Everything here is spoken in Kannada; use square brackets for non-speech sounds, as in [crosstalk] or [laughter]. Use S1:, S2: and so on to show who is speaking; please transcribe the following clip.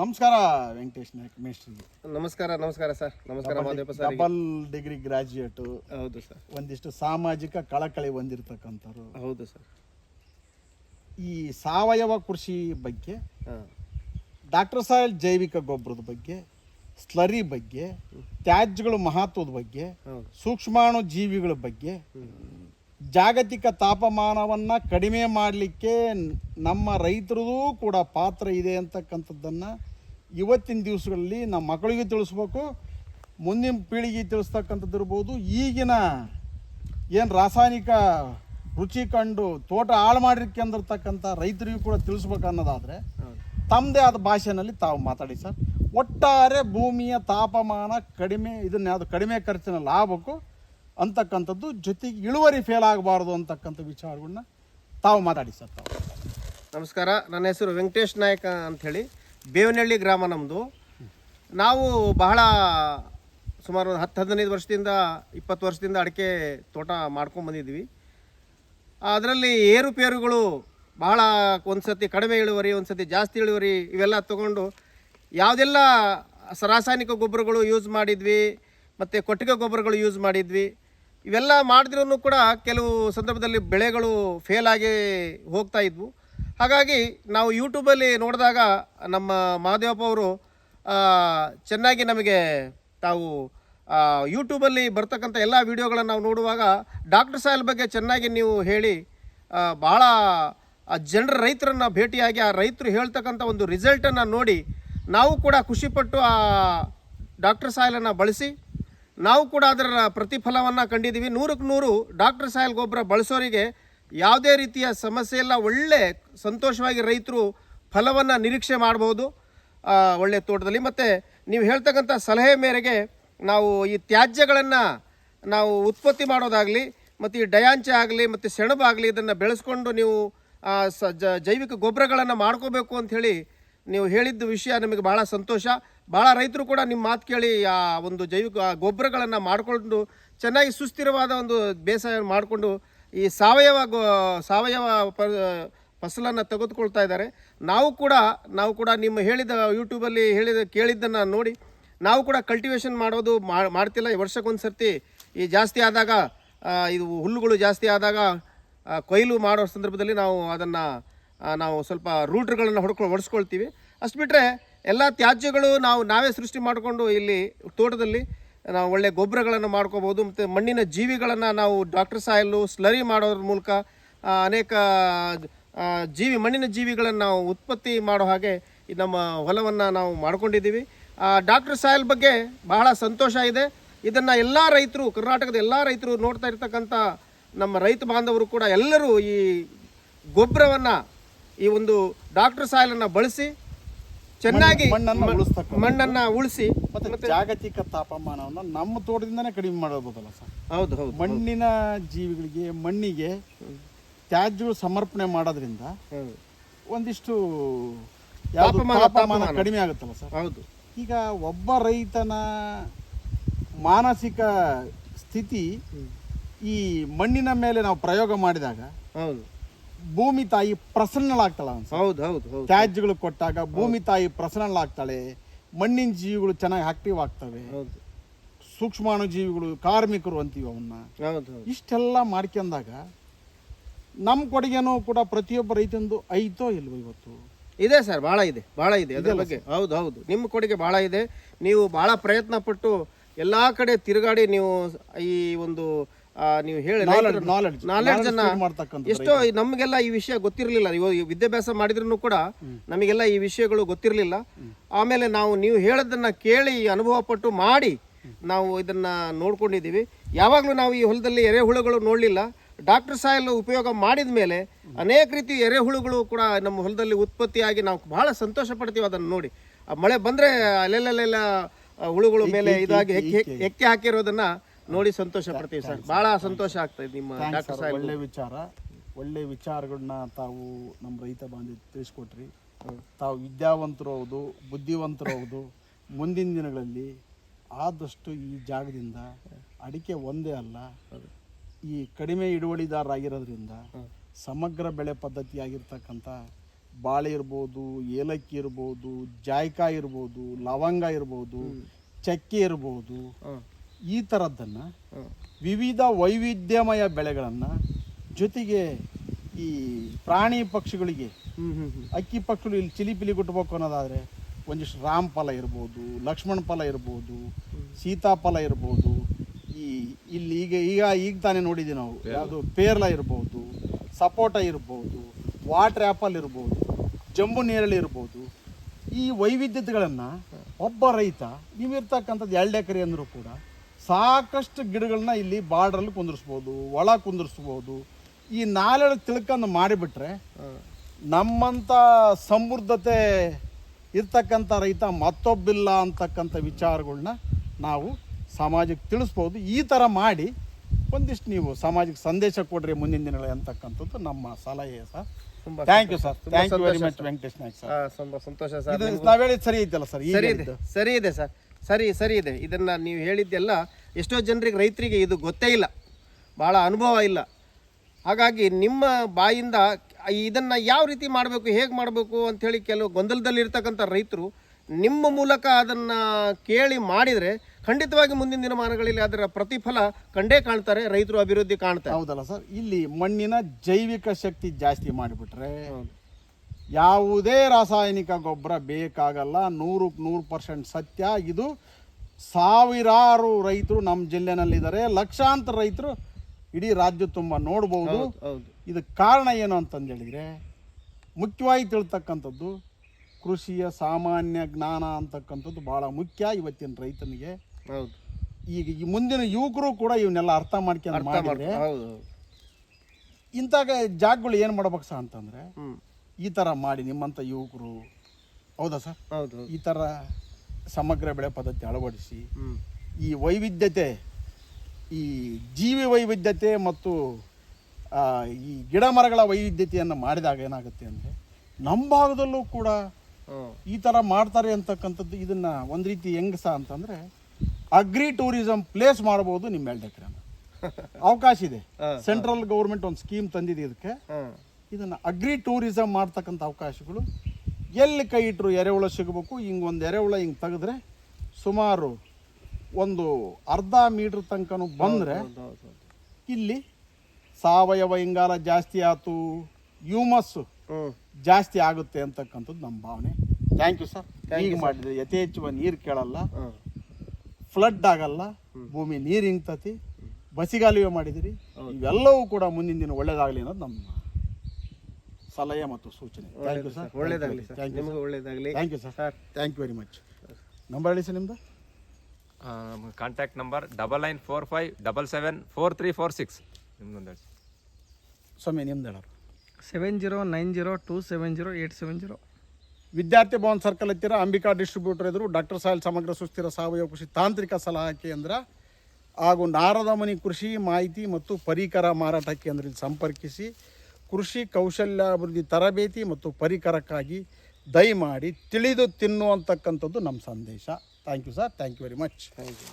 S1: ನಮಸ್ಕಾರ ವೆಂಕಟೇಶ್ ನಾಯ್ಕ ಮೇಸ್ಟ್ರಿ
S2: ನಮಸ್ಕಾರ ನಮಸ್ಕಾರ ಸರ್. ನಮಸ್ಕಾರ Madeva sir.
S1: Double degree graduate.
S2: ಹೌದು ಸರ್.
S1: ಒಂದಿಷ್ಟು ಸಾಮಾಜಿಕ ಕಳಕಳಿ ಹೊಂದಿರತಕ್ಕಂಥವ್ರು.
S2: ಹೌದು ಸರ್.
S1: ಈ ಸಾವಯವ ಕೃಷಿ ಬಗ್ಗೆ ಡಾಕ್ಟರ್ ಸಾಹೇಬ್ ಜೈವಿಕ ಗೊಬ್ಬರದ ಬಗ್ಗೆ ಸ್ಲರಿ ಬಗ್ಗೆ ತ್ಯಾಜ್ಯಗಳ ಮಹತ್ವದ ಬಗ್ಗೆ ಸೂಕ್ಷ್ಮಾಣು ಜೀವಿಗಳ ಬಗ್ಗೆ ಜಾಗತಿಕ ತಾಪಮಾನವನ್ನು ಕಡಿಮೆ ಮಾಡಲಿಕ್ಕೆ ನಮ್ಮ ರೈತರದು ಕೂಡ ಪಾತ್ರ ಇದೆ ಅಂತಕ್ಕಂಥದ್ದನ್ನು ಇವತ್ತಿನ ದಿವಸಗಳಲ್ಲಿ ನಮ್ಮ ಮಕ್ಕಳಿಗೆ ತಿಳಿಸ್ಬೇಕು. ಮುಂದಿನ ಪೀಳಿಗೆ ತಿಳಿಸ್ತಕ್ಕಂಥದ್ದು ಇರ್ಬೋದು ಈಗಿನ ಏನು ರಾಸಾಯನಿಕ ರುಚಿ ಕಂಡು ತೋಟ ಹಾಳು ಮಾಡಿರ್ಕೊಂಡಿರ್ತಕ್ಕಂಥ ರೈತರಿಗೂ ಕೂಡ ತಿಳಿಸ್ಬೇಕು ಅನ್ನೋದಾದರೆ ತಮ್ಮದೇ ಆದ ಭಾಷೆನಲ್ಲಿ ತಾವು ಮಾತಾಡಿ ಸರ್. ಒಟ್ಟಾರೆ ಭೂಮಿಯ ತಾಪಮಾನ ಕಡಿಮೆ, ಇದನ್ನ ಯಾವುದು ಕಡಿಮೆ ಖರ್ಚಿನಲ್ಲಿ ಲಾಭಕ್ಕೂ ಅಂತಕ್ಕಂಥದ್ದು ಜೊತೆಗೆ ಇಳುವರಿ ಫೇಲ್ ಆಗಬಾರ್ದು ಅಂತಕ್ಕಂಥ ವಿಚಾರಗಳನ್ನ ತಾವು ಮಾತಾಡಿ ಸರ್ ತಾವು.
S2: ನಮಸ್ಕಾರ. ನನ್ನ ಹೆಸರು ವೆಂಕಟೇಶ್ ನಾಯಕ ಅಂಥೇಳಿ. ಬೇವನಹಳ್ಳಿ ಗ್ರಾಮ ನಮ್ಮದು ನಾವು ಬಹಳ ಸುಮಾರು ಒಂದು ಹತ್ತು, ಹದಿನೈದು ವರ್ಷದಿಂದ, ಇಪ್ಪತ್ತು ವರ್ಷದಿಂದ ಅಡಿಕೆ ತೋಟ ಮಾಡ್ಕೊಂಡು ಬಂದಿದ್ವಿ ಅದರಲ್ಲಿ ಏರುಪೇರುಗಳು ಬಹಳ ಒಂದು ಸತಿ ಕಡಿಮೆ ಇಳುವರಿ ಒಂದು ಸತಿ ಜಾಸ್ತಿ ಇಳುವರಿ ಇವೆಲ್ಲ ತಗೊಂಡು ಯಾವುದೆಲ್ಲ ರಾಸಾಯನಿಕ ಗೊಬ್ಬರಗಳು ಯೂಸ್ ಮಾಡಿದ್ವಿ, ಮತ್ತು ಕೊಟ್ಟಿಗೆ ಗೊಬ್ಬರಗಳು ಯೂಸ್ ಮಾಡಿದ್ವಿ. ಇವೆಲ್ಲ ಮಾಡಿದ್ರೂ ಕೂಡ ಕೆಲವು ಸಂದರ್ಭದಲ್ಲಿ ಬೆಳೆಗಳು ಫೇಲ್ ಆಗಿ ಹೋಗ್ತಾ ಇದ್ವು. ಹಾಗಾಗಿ ನಾವು ಯೂಟ್ಯೂಬಲ್ಲಿ ನೋಡಿದಾಗ ನಮ್ಮ ಮಹಾದೇವಪ್ಪ ಅವರು ಚೆನ್ನಾಗಿ ನಮಗೆ ತಾವು ಯೂಟ್ಯೂಬಲ್ಲಿ ಬರ್ತಕ್ಕಂಥ ಎಲ್ಲ ವಿಡಿಯೋಗಳನ್ನು ನಾವು ನೋಡುವಾಗ ಡಾಕ್ಟರ್ ಸಾಯಿಲ್ ಬಗ್ಗೆ ಚೆನ್ನಾಗಿ ನೀವು ಹೇಳಿ ಭಾಳ ಜನರ ರೈತರನ್ನು ಭೇಟಿಯಾಗಿ ಆ ರೈತರು ಹೇಳ್ತಕ್ಕಂಥ ಒಂದು ರಿಸಲ್ಟನ್ನು ನೋಡಿ ನಾವು ಕೂಡ ಖುಷಿಪಟ್ಟು ಆ ಡಾಕ್ಟರ್ ಸಾಹೇಲನ್ನು ಬಳಸಿ ನಾವು ಕೂಡ ಅದರ ಪ್ರತಿಫಲವನ್ನು ಕಂಡಿದ್ದೀವಿ. ನೂರಕ್ಕೆ ನೂರು ಡಾಕ್ಟರ್ ಸಾಯಲ್ ಗೊಬ್ಬರ ಬಳಸೋರಿಗೆ ಯಾವುದೇ ರೀತಿಯ ಸಮಸ್ಯೆ ಇಲ್ಲ. ಒಳ್ಳೆ ಸಂತೋಷವಾಗಿ ರೈತರು ಫಲವನ್ನು ನಿರೀಕ್ಷೆ ಮಾಡ್ಬೋದು. ಒಳ್ಳೆ ತೋಟದಲ್ಲಿ. ಮತ್ತು ನೀವು ಹೇಳ್ತಕ್ಕಂಥ ಸಲಹೆ ಮೇರೆಗೆ ನಾವು ಈ ತ್ಯಾಜ್ಯಗಳನ್ನು ನಾವು ಉತ್ಪತ್ತಿ ಮಾಡೋದಾಗಲಿ, ಮತ್ತು ಈ ಡಯಾಂಚೆ ಆಗಲಿ, ಮತ್ತು ಸೆಣಬಾಗಲಿ ಇದನ್ನು ಬೆಳೆಸ್ಕೊಂಡು ನೀವು ಸ ಜೈವಿಕ ಗೊಬ್ಬರಗಳನ್ನು ಮಾಡ್ಕೋಬೇಕು ಅಂಥೇಳಿ ನೀವು ಹೇಳಿದ್ದ ವಿಷಯ ನಿಮಗೆ ಭಾಳ ಸಂತೋಷ. ಭಾಳ ರೈತರು ಕೂಡ ನಿಮ್ಮ ಮಾತು ಕೇಳಿ ಆ ಒಂದು ಜೈವಿಕ ಗೊಬ್ಬರಗಳನ್ನು ಮಾಡಿಕೊಂಡು ಚೆನ್ನಾಗಿ ಸುಸ್ಥಿರವಾದ ಒಂದು ಬೇಸಾಯ ಮಾಡಿಕೊಂಡು ಈ ಸಾವಯವ ಗೋ, ಸಾವಯವ ಪ, ಫಸಲನ್ನು ತೆಗೆದುಕೊಳ್ತಾ ಇದ್ದಾರೆ. ನಾವು ಕೂಡ ನಾವು ಕೂಡ ನಿಮ್ಮ ಹೇಳಿದ ಯೂಟ್ಯೂಬಲ್ಲಿ ಹೇಳಿದ, ಕೇಳಿದ್ದನ್ನು ನೋಡಿ, ನಾವು ಕೂಡ ಕಲ್ಟಿವೇಷನ್ ಮಾಡೋದು ಮಾಡ್ತಿಲ್ಲ. ಈ ವರ್ಷಕ್ಕೊಂದು ಸರ್ತಿ ಈ ಜಾಸ್ತಿ ಆದಾಗ ಇದು ಹುಲ್ಲುಗಳು ಜಾಸ್ತಿ ಆದಾಗ ಕೊಯ್ಲು ಮಾಡೋ ಸಂದರ್ಭದಲ್ಲಿ ನಾವು ಅದನ್ನು ನಾವು ಸ್ವಲ್ಪ ರೂಟ್ಗಳನ್ನು ಹೊಡ್ಕೊ ಹೊಡೆಸ್ಕೊಳ್ತೀವಿ ಅಷ್ಟು ಬಿಟ್ಟರೆ ಎಲ್ಲ ತ್ಯಾಜ್ಯಗಳು ನಾವು ನಾವೇ ಸೃಷ್ಟಿ ಮಾಡಿಕೊಂಡು ಇಲ್ಲಿ ತೋಟದಲ್ಲಿ, ನಾವು ಒಳ್ಳೆ ಗೊಬ್ಬರಗಳನ್ನು ಮಾಡ್ಕೋಬೋದು, ಮತ್ತು ಮಣ್ಣಿನ ಜೀವಿಗಳನ್ನು ನಾವು ಡಾಕ್ಟರ್ ಸಾಯಲ್ಲು ಸ್ಲರಿ ಮಾಡೋದ್ರ ಮೂಲಕ ಅನೇಕ ಜೀವಿ, ಮಣ್ಣಿನ ಜೀವಿಗಳನ್ನು ನಾವು ಉತ್ಪತ್ತಿ ಮಾಡೋ ಹಾಗೆ ನಮ್ಮ ಹೊಲವನ್ನು ನಾವು ಮಾಡ್ಕೊಂಡಿದ್ದೀವಿ. ಡಾಕ್ಟರ್ ಸಾಯಲ್ ಬಗ್ಗೆ ಬಹಳ ಸಂತೋಷ ಇದೆ. ಇದನ್ನು ಎಲ್ಲ ರೈತರು, ಕರ್ನಾಟಕದ ಎಲ್ಲ ರೈತರು ನೋಡ್ತಾ ಇರ್ತಕ್ಕಂಥ ನಮ್ಮ ರೈತ ಬಾಂಧವರು ಕೂಡ ಎಲ್ಲರೂ ಈ ಗೊಬ್ಬರವನ್ನು, ಈ ಒಂದು ಡಾಕ್ಟರ್ ಸಾಯಲನ್ನು ಬಳಸಿ ಚೆನ್ನಾಗಿ
S1: ಮಣ್ಣನ್ನು
S2: ಮಣ್ಣನ್ನು ಉಳಿಸಿ
S1: ಮತ್ತೆ ಜಾಗತಿಕ ತಾಪಮಾನವನ್ನು ನಮ್ಮ ತೋಟದಿಂದನೇ ಕಡಿಮೆ ಮಾಡಬಹುದಲ್ಲ ಸರ್?
S2: ಹೌದು ಹೌದು
S1: ಮಣ್ಣಿನ ಜೀವಿಗಳಿಗೆ ಮಣ್ಣಿಗೆ ತ್ಯಾಜ್ಯಗಳು ಸಮರ್ಪಣೆ ಮಾಡೋದ್ರಿಂದ ಒಂದಿಷ್ಟು
S2: ತಾಪಮಾನ.
S1: ಕಡಿಮೆ ಆಗುತ್ತಲ್ಲ ಸರ್?
S2: ಹೌದು.
S1: ಈಗ ಒಬ್ಬ ರೈತನ ಮಾನಸಿಕ ಸ್ಥಿತಿ ಈ ಮಣ್ಣಿನ ಮೇಲೆ ನಾವು ಪ್ರಯೋಗ ಮಾಡಿದಾಗ
S2: ಹೌದು.
S1: ಭೂಮಿ ತಾಯಿ ಪ್ರಸನ್ನಳಾಗ್ತಾಳ
S2: ಹೌದು ಹೌದು ಹೌದು.
S1: ತ್ಯಾಜ್ಯಗಳು ಕೊಟ್ಟಾಗ ಭೂಮಿ ತಾಯಿ ಪ್ರಸನ್ನಳಾಗ್ತಾಳೆ ಮಣ್ಣಿನ ಜೀವಿಗಳು ಚೆನ್ನಾಗಿ ಆಕ್ಟಿವ್ ಆಗ್ತವೆ
S2: ಹೌದು.
S1: ಸೂಕ್ಷ್ಮಾಣು ಜೀವಿಗಳು ಕಾರ್ಮಿಕರು ಅಂತೀವಿ ಅವನ್ನ.
S2: ಹೌದು
S1: ಇಷ್ಟೆಲ್ಲ ಮಾಡ್ಕೊಂಡಾಗ ನಮ್ಮ ಕೊಡುಗೆನೂ ಕೂಡ ಪ್ರತಿಯೊಬ್ಬ ರೈತಂದು ಐತೋ ಇಲ್ವೋ ಇವತ್ತು?
S2: ಇದೆ ಸರ್ ಭಾಳ ಇದೆ ಭಾಳ ಇದೆ. ಅದರ ಬಗ್ಗೆ ಹೌದು ಹೌದು. ನಿಮ್ಮ ಕೊಡುಗೆ ಭಾಳ ಇದೆ. ನೀವು ಭಾಳ ಪ್ರಯತ್ನ ಪಟ್ಟು ಎಲ್ಲ ಕಡೆ ತಿರುಗಾಡಿ ನೀವು ಈ ಒಂದು ನೀವು ಹೇಳಿ. ನಾಲೆಡ್ಜ್ ಅನ್ನ ಎಷ್ಟೋ ನಮಗೆಲ್ಲ ಈ ವಿಷಯ ಗೊತ್ತಿರಲಿಲ್ಲ. ಇವಾಗ ವಿದ್ಯಾಭ್ಯಾಸ ಮಾಡಿದ್ರು ಕೂಡ ನಮಗೆಲ್ಲ ಈ ವಿಷಯಗಳು ಗೊತ್ತಿರಲಿಲ್ಲ. ಆಮೇಲೆ ನಾವು ನೀವು ಹೇಳೋದನ್ನ ಕೇಳಿ ಅನುಭವ ಪಟ್ಟು ಮಾಡಿ ನಾವು ಇದನ್ನ ನೋಡ್ಕೊಂಡಿದ್ದೀವಿ. ಯಾವಾಗಲೂ ನಾವು ಈ ಹೊಲದಲ್ಲಿ ಎರೆಹುಳುಗಳು ನೋಡಲಿಲ್ಲ. ಡಾಕ್ಟರ್ ಸಾಯಲ್ ಉಪಯೋಗ ಮಾಡಿದ ಮೇಲೆ ಅನೇಕ ರೀತಿ ಎರೆಹುಳುಗಳು ಕೂಡ ನಮ್ಮ ಹೊಲದಲ್ಲಿ ಉತ್ಪತ್ತಿಯಾಗಿ ನಾವು ಬಹಳ ಸಂತೋಷ ಪಡ್ತೀವಿ ಅದನ್ನು ನೋಡಿ. ಆ ಮಳೆ ಬಂದರೆ ಅಲ್ಲೆಲ್ಲೆಲ್ಲ ಹುಳುಗಳು ಮೇಲೆ ಇದಾಗಿ ಹೆಕ್ಕಿ ಹೆಕ್ಕಿ ಹಾಕಿರೋದನ್ನ ನೋಡಿ ಸಂತೋಷ ಪಡ್ತೀವಿ ಸರ್. ಬಹಳ ಸಂತೋಷ ಆಗ್ತದೆ ನಿಮ್ಮ ಡಾಕ್ಟರ್ ಸಾಹೇಬ್
S1: ಒಳ್ಳೆ ವಿಚಾರ. ಒಳ್ಳೆ ವಿಚಾರಗಳನ್ನ ತಾವು ನಮ್ಮ ರೈತ ಬಾಂಧವ ತಿಳಿಸ್ಕೊಟ್ರಿ. ತಾವು ವಿದ್ಯಾವಂತರು ಹೌದು ಬುದ್ಧಿವಂತರು ಹೌದು. ಮುಂದಿನ ದಿನಗಳಲ್ಲಿ ಆದಷ್ಟು ಈ ಜಾಗದಿಂದ ಅಡಿಕೆ ಒಂದೇ ಅಲ್ಲ ಈ ಕಡಿಮೆ ಇಳುವಳಿದಾರರಾಗಿರೋದ್ರಿಂದ ಸಮಗ್ರ ಬೆಳೆ ಪದ್ಧತಿ ಆಗಿರ್ತಕ್ಕಂಥ ಬಾಳೆ ಇರ್ಬೋದು ಏಲಕ್ಕಿ ಇರ್ಬೋದು ಜಾಯ್ಕಾಯಿ ಇರ್ಬೋದು ಲವಂಗ ಇರ್ಬೋದು ಚಕ್ಕೆ ಇರ್ಬೋದು ಈ ಥರದ್ದನ್ನು ವಿವಿಧ ವೈವಿಧ್ಯಮಯ ಬೆಳೆಗಳನ್ನು ಜೊತೆಗೆ ಈ ಪ್ರಾಣಿ ಪಕ್ಷಿಗಳಿಗೆ
S2: ಹ್ಞೂ ಹ್ಞೂ ಹ್ಞೂ
S1: ಅಕ್ಕಿ ಪಕ್ಷಿಗಳು ಇಲ್ಲಿ ಚಿಲಿಪಿಲಿ ಕುಟ್ಬೇಕು ಅನ್ನೋದಾದರೆ ಒಂದಿಷ್ಟು ರಾಮ್ ಫಲ ಇರ್ಬೋದು ಲಕ್ಷ್ಮಣ ಫಲ ಇರ್ಬೋದು ಸೀತಾಫಲ ಇರ್ಬೋದು ಈ ಇಲ್ಲಿ ಈಗ ಈಗ ಈಗ ತಾನೇ ನೋಡಿದ್ದೀವಿ ನಾವು. ಯಾವುದು? ಪೇರ್ಲ ಇರ್ಬೋದು ಸಪೋಟ ಇರ್ಬೋದು ವಾಟರ್ ಆ್ಯಪಲ್ ಇರ್ಬೋದು ಜಂಬು ನೇರಳೆ ಇರ್ಬೋದು. ಈ ವೈವಿಧ್ಯತೆಗಳನ್ನು ಒಬ್ಬ ರೈತ ನೀವಿರ್ತಕ್ಕಂಥದ್ದು ಎರಡು ಎಕರೆ ಅಂದರೂ ಕೂಡ ಸಾಕಷ್ಟು ಗಿಡಗಳನ್ನ ಇಲ್ಲಿ ಬಾರ್ಡ್ರಲ್ಲಿ ಕುಂದಿರಿಸ್ಬೋದು ಒಳ ಕುಂದಿರಿಸ್ಬೋದು. ಈ ನಾಲೆಳು ತಿಳ್ಕೊಂಡು ಮಾಡಿಬಿಟ್ರೆ ನಮ್ಮಂಥ ಸಮೃದ್ಧತೆ ಇರ್ತಕ್ಕಂಥ ರೈತ ಮತ್ತೊಬ್ಬಿಲ್ಲ ಅಂತಕ್ಕಂಥ ವಿಚಾರಗಳನ್ನ ನಾವು ಸಮಾಜಕ್ಕೆ ತಿಳಿಸ್ಬೋದು. ಈ ಥರ ಮಾಡಿ ಒಂದಿಷ್ಟು ನೀವು ಸಮಾಜಕ್ಕೆ ಸಂದೇಶ ಕೊಡ್ರಿ ಮುಂದಿನ ದಿನಗಳಲ್ಲಿ ಅಂತಕ್ಕಂಥದ್ದು ನಮ್ಮ ಸಲಹೆ sir. Thank you sir. Thank you very much Venkatesh Naik sir.
S2: ತುಂಬ ಸಂತೋಷ ಸರ್.
S1: ನಾವು ಹೇಳಿದ್ದು ಸರಿ ಐತಲ್ಲ ಸರ್ ಈಗ
S2: ಸರಿ ಇದೆ. ಸರಿ ಇದೆ ಸರ್. ಸರಿ ಸರಿ ಇದೆ. ಇದನ್ನು ನೀವು ಹೇಳಿದ್ದೆಲ್ಲ ಎಷ್ಟೋ ಜನರಿಗೆ ರೈತರಿಗೆ ಇದು ಗೊತ್ತೇ ಇಲ್ಲ. ಭಾಳ ಅನುಭವ ಇಲ್ಲ. ಹಾಗಾಗಿ ನಿಮ್ಮ ಬಾಯಿಂದ ಇದನ್ನು ಯಾವ ರೀತಿ ಮಾಡಬೇಕು ಹೇಗೆ ಮಾಡಬೇಕು ಅಂಥೇಳಿ ಕೆಲವು ಗೊಂದಲದಲ್ಲಿರ್ತಕ್ಕಂಥ ರೈತರು ನಿಮ್ಮ ಮೂಲಕ ಅದನ್ನು ಕೇಳಿ ಮಾಡಿದರೆ ಖಂಡಿತವಾಗಿ ಮುಂದಿನ ದಿನಮಾನಗಳಲ್ಲಿ ಅದರ ಪ್ರತಿಫಲ ಕಂಡೇ ಕಾಣ್ತಾರೆ ರೈತರು ಅಭಿವೃದ್ಧಿ ಕಾಣ್ತಾರೆ.
S1: ಹೌದಲ್ಲ ಸರ್? ಇಲ್ಲಿ ಮಣ್ಣಿನ ಜೈವಿಕ ಶಕ್ತಿ ಜಾಸ್ತಿ ಮಾಡಿಬಿಟ್ರೆ
S2: ಹೌದು.
S1: ಯಾವುದೇ ರಾಸಾಯನಿಕ ಗೊಬ್ಬರ ಬೇಕಾಗಲ್ಲ ನೂರಕ್ಕೆ ನೂರು ಪರ್ಸೆಂಟ್ ಸತ್ಯ. ಇದು ಸಾವಿರಾರು ರೈತರು ನಮ್ಮ ಜಿಲ್ಲೆನಲ್ಲಿದ್ದಾರೆ. ಲಕ್ಷಾಂತರ ರೈತರು ಇಡೀ ರಾಜ್ಯ ತುಂಬ ನೋಡ್ಬೋದು. ಇದಕ್ಕೆ ಕಾರಣ ಏನು ಅಂತಂದೇಳಿದರೆ ಮುಖ್ಯವಾಗಿ ತಿಳ್ತಕ್ಕಂಥದ್ದು ಕೃಷಿಯ ಸಾಮಾನ್ಯ ಜ್ಞಾನ ಅಂತಕ್ಕಂಥದ್ದು ಭಾಳ ಮುಖ್ಯ ಇವತ್ತಿನ ರೈತನಿಗೆ.
S2: ಹೌದು.
S1: ಈಗ ಈ ಮುಂದಿನ ಯುವಕರು ಕೂಡ ಇವನ್ನೆಲ್ಲ ಅರ್ಥ ಮಾಡ್ಕೊಂಡು ಮಾಡಿದ್ರೆ ಇಂಥ ಜಾಗಗಳು ಏನು ಮಾಡ್ಬೇಕು ಸಹ ಅಂತಂದರೆ ಈ ಥರ ಮಾಡಿ ನಿಮ್ಮಂಥ ಯುವಕರು. ಹೌದಾ ಸರ್?
S2: ಹೌದು.
S1: ಈ ಥರ ಸಮಗ್ರ ಬೆಳೆ ಪದ್ಧತಿ ಅಳವಡಿಸಿ ಈ ವೈವಿಧ್ಯತೆ ಈ ಜೀವಿ ವೈವಿಧ್ಯತೆ ಮತ್ತು ಈ ಗಿಡ ಮರಗಳ ವೈವಿಧ್ಯತೆಯನ್ನು ಮಾಡಿದಾಗ ಏನಾಗುತ್ತೆ ಅಂದರೆ ನಮ್ಮ ಭಾಗದಲ್ಲೂ ಕೂಡ ಈ ಥರ ಮಾಡ್ತಾರೆ ಅಂತಕ್ಕಂಥದ್ದು ಇದನ್ನು ಒಂದು ರೀತಿ ಹೆಂಗೆ ಸಹ ಅಂತಂದರೆ ಅಗ್ರಿ ಟೂರಿಸಂ ಪ್ಲೇಸ್ ಮಾಡ್ಬೋದು ನಿಮ್ಮ ಎರಡು [laughs] ಅವಕಾಶ ಇದೆ. ಸೆಂಟ್ರಲ್ ಗೌರ್ಮೆಂಟ್ ಒಂದು ಸ್ಕೀಮ್ ತಂದಿದೆ ಇದಕ್ಕೆ. ಇದನ್ನು ಅಗ್ರಿ ಟೂರಿಸಮ್ ಮಾಡ್ತಕ್ಕಂಥ ಅವಕಾಶಗಳು. ಎಲ್ಲಿ ಕೈ ಇಟ್ಟರು ಎರೆಹುಳ ಸಿಗಬೇಕು ಹಿಂಗೆ ಒಂದು ಎರೆಹುಳ ಹಿಂಗೆ ತೆಗೆದ್ರೆ ಸುಮಾರು ಒಂದು ಅರ್ಧ ಮೀಟ್ರ್ ತನಕನೂ ಬಂದರೆ ಇಲ್ಲಿ ಸಾವಯವ ಇಂಗಾಲ ಜಾಸ್ತಿ ಆಯ್ತು ಹ್ಯೂಮಸ್ಸು ಜಾಸ್ತಿ ಆಗುತ್ತೆ ಅಂತಕ್ಕಂಥದ್ದು ನಮ್ಮ ಭಾವನೆ. ಥ್ಯಾಂಕ್ ಯು ಸರ್ ಹೀಗೆ ಮಾಡಿದ್ರೆ ಯಥೇಚ್ಛವಾಗಿ ನೀರು ಕೇಳಲ್ಲ ಫ್ಲಡ್ ಆಗಲ್ಲ ಭೂಮಿ ನೀರು ಹಿಂಗ್ತತಿ ಬಸಿಗಾಲುವೆ ಮಾಡಿದಿರಿ ಇವೆಲ್ಲವೂ ಕೂಡ ಮುಂದಿನ ದಿನ ಒಳ್ಳೇದಾಗಲಿ ಅನ್ನೋದು ನಮ್ಮ ಸಲಹೆ ಮತ್ತು ಸೂಚನೆ. Thank you sir.
S2: ಒಳ್ಳೇದಾಗಲಿ ಸರ್.
S1: ಥ್ಯಾಂಕ್ ಯು
S2: ನಿಮಗೂ ಒಳ್ಳೇದಾಗಲಿ.
S1: Thank you sir
S2: sir.
S1: Thank you very much number ಹೇಳಿ ಸರ್ ನಿಮ್ಮದು
S3: contact number double nine four five double seven four three four six ನಿಮ್ದೊಂದು ಹೇಳಿ
S1: ಸ್ವಾಮಿ ನಿಮ್ದು ಹೇಳೋರು.
S4: Seven zero nine zero two seven zero eight seven zero
S1: Vidyarthi Bhavan circle ಹತ್ತಿರ ಅಂಬಿಕಾ ಡಿಸ್ಟ್ರಿಬ್ಯೂಟರ್ ಎದುರು ಡಾಕ್ಟರ್ ಸಾಹಿಲ್ ಸಮಗ್ರ ಸುಸ್ಥಿರ ಸಾವಯವ ಕೃಷಿ ತಾಂತ್ರಿಕ ಸಲಹಾ ಕೇಂದ್ರ ಹಾಗೂ ನಾರದಮನಿ ಕೃಷಿ ಮಾಹಿತಿ ಮತ್ತು ಪರಿಕರ ಮಾರಾಟ ಕೇಂದ್ರದಲ್ಲಿ ಸಂಪರ್ಕಿಸಿ ಕೃಷಿ ಕೌಶಲ್ಯಾಭಿವೃದ್ಧಿ ತರಬೇತಿ ಮತ್ತು ಪರಿಕರಕ್ಕಾಗಿ ದಯಮಾಡಿ ತಿಳಿದು ತಿನ್ನುವಂತಕ್ಕಂಥದ್ದು ನಮ್ಮ ಸಂದೇಶ. Thank you sir thank you very much
S2: thank you